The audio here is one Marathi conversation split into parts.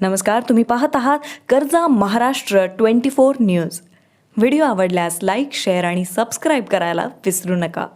नमस्कार तुम्ही पाहत आहात कर्जा Maharashtra twenty four news. Video आवडल्यास लाईक शेअर आणि सबस्क्राईब करायला विसरू नका.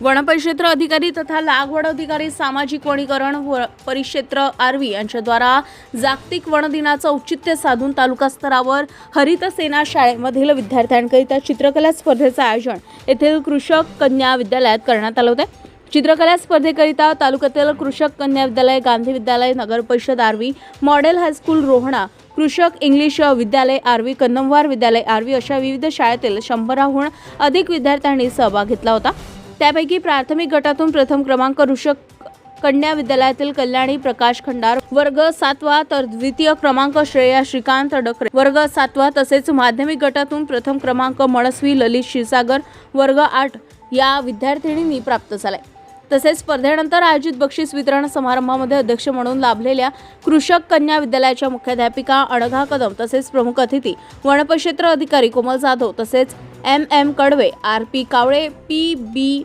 वनपरिक्षेत्र अधिकारी तथा लागवड अधिकारी सामाजिक वनीकरण व परिक्षेत्र आरवी यांच्याद्वारा जागतिक वन दिनाचं औचित्य साधून तालुका स्तरावर हरित सेना शाळेमधील विद्यार्थ्यांकरिता चित्रकला स्पर्धेचं आयोजन येथील कृषक कन्या विद्यालयात करण्यात आलं होतं. चित्रकला स्पर्धेकरिता तालुक्यातील कृषक कन्या विद्यालय गांधी विद्यालय नगर परिषद आर्वी मॉडेल हायस्कूल रोहणा कृषक इंग्लिश विद्यालय आर्वी कन्नमवार विद्यालय आर्वी अशा विविध शाळेतील शंभराहून अधिक विद्यार्थ्यांनी सहभाग घेतला होता. त्यापैकी प्राथमिक गटातून प्रथम क्रमांक कृषक कन्या विद्यालयातील कल्याणी प्रकाश खंडार वर्ग सातवा तर द्वितीय क्रमांक श्रेया श्रीकांत डकरे वर्ग सातवा तसेच माध्यमिक गटातून प्रथम क्रमांक मनस्वी ललित क्षीरसागर वर्ग आठ या विद्यार्थिनींनी प्राप्त झालाय तसेच स्पर्धेनंतर आयोजित बक्षीस वितरण समारंभामध्ये अध्यक्ष म्हणून लाभलेल्या कृषक कन्या विद्यालयाच्या मुख्याध्यापिका अणघा कदम तसेच प्रमुख अतिथी वनपक्षेत्र अधिकारी कोमल जाधव तसेच M M Kadve R P Kawale P B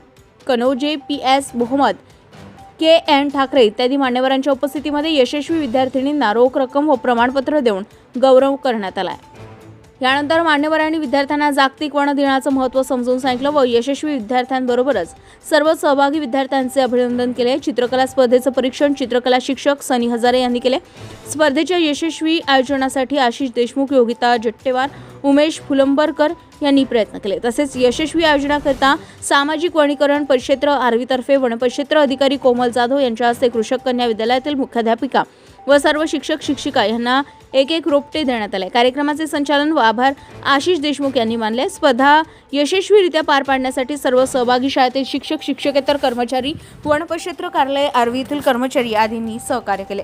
Kanoje P S Mohammad K N Thakare इत्यादी मान्यवरांच्या उपस्थितीमध्ये यशस्वी विद्यार्थिनींना रोख रक्कम व प्रमाणपत्र देऊन गौरव करण्यात आला आहे. यानंतर मान्यवरांनी विद्यार्थ्यांना जागतिक वन दिनाचं महत्त्व समजून सांगितलं व यशस्वी विद्यार्थ्यांबरोबरच सर्व सहभागी विद्यार्थ्यांचे अभिनंदन केले. चित्रकला स्पर्धेचं परीक्षण चित्रकला शिक्षक सनी हजारे यांनी केले. स्पर्धेच्या यशस्वी आयोजनासाठी आशिष देशमुख योगिता जट्टेवार उमेश फुलंबरकर यांनी प्रयत्न केले. तसेच यशस्वी आयोजनाकरिता सामाजिक वनीकरण परिक्षेत्र आर्वीतर्फे वनपरिक्षेत्र अधिकारी कोमल जाधव यांच्या हस्ते कृषक कन्या विद्यालयातील मुख्याध्यापिका व सर्व शिक्षक शिक्षिका यांना एक एक रोपटे देण्यात आले. कार्यक्रमाचे संचालन व आभार आशिष देशमुख यांनी मानले. स्पर्धा यशस्वीरित्या पार पाडण्यासाठी सर्व सहभागी शाळेतील शिक्षक शिक्षकेतर कर्मचारी वनपरिक्षेत्र कार्यालय आर्वी येथील कर्मचारी आदींनी सहकार्य केले.